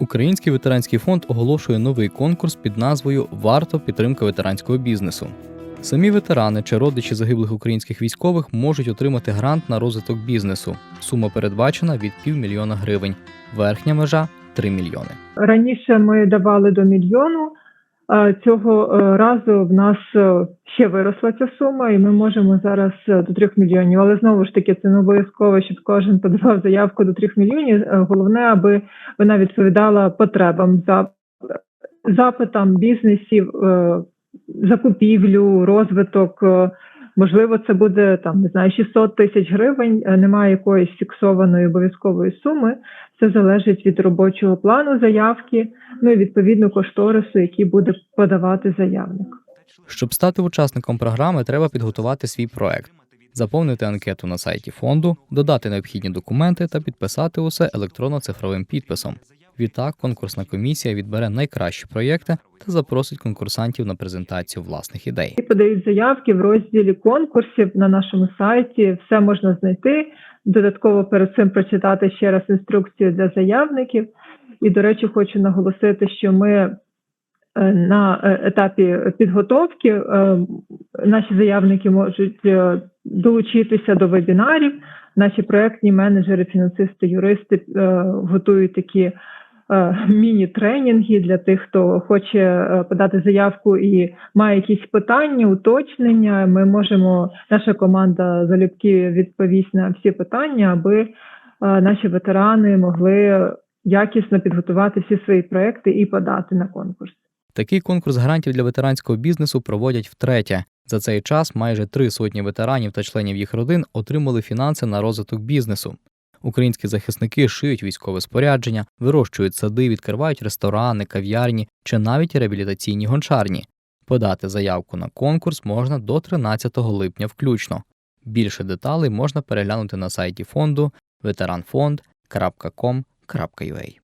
Український ветеранський фонд оголошує новий конкурс під назвою Варто підтримка ветеранського бізнесу. Самі ветерани чи родичі загиблих українських військових можуть отримати грант на розвиток бізнесу. Сума передбачена від півмільйона гривень. Верхня межа 3 мільйони. Раніше ми давали до мільйону. Цього е, разу в нас е, ще виросла ця сума, і ми можемо зараз е, до 3 мільйонів. Але знову ж таки, це не обов'язково, щоб кожен подавав заявку до 3 мільйонів. Головне, аби вона відповідала потребам за запитам бізнесів, закупівлю, розвиток. Можливо, це буде там не знаю 600 тисяч гривень. е, Немає якоїсь фіксованої обов'язкової суми. Це залежить від робочого плану заявки, ну і відповідно кошторису, який буде подавати заявник. Щоб стати учасником програми, треба підготувати свій проект, заповнити анкету на сайті фонду, додати необхідні документи та підписати усе електронно-цифровим підписом. Відтак, конкурсна комісія відбере найкращі проєкти та запросить конкурсантів на презентацію власних ідей. І подають заявки в розділі конкурсів на нашому сайті. Все можна знайти. Додатково перед цим прочитати ще раз інструкцію для заявників. І, до речі, хочу наголосити, що ми е, на е, етапі підготовки е, наші заявники можуть долучитися до вебінарів. Наші проектні менеджери, фінансисти, юристи готують такі міні-тренінги для тих, хто хоче е, подати заявку і має якісь питання, уточнення. Ми можемо, наша команда залюбки відповість на всі питання, аби е, наші ветерани могли якісно підготувати всі свої проекти і подати на конкурс. Такий конкурс грантів для ветеранського бізнесу проводять втретє. За цей час майже три сотні ветеранів та членів їх родин отримали фінанси на розвиток бізнесу. Українські захисники шиють військове спорядження, вирощують сади, відкривають ресторани, кав'ярні чи навіть реабілітаційні гончарні. Подати заявку на конкурс можна до 13 липня включно. Більше деталей можна переглянути на сайті фонду veteranfond.com.ua.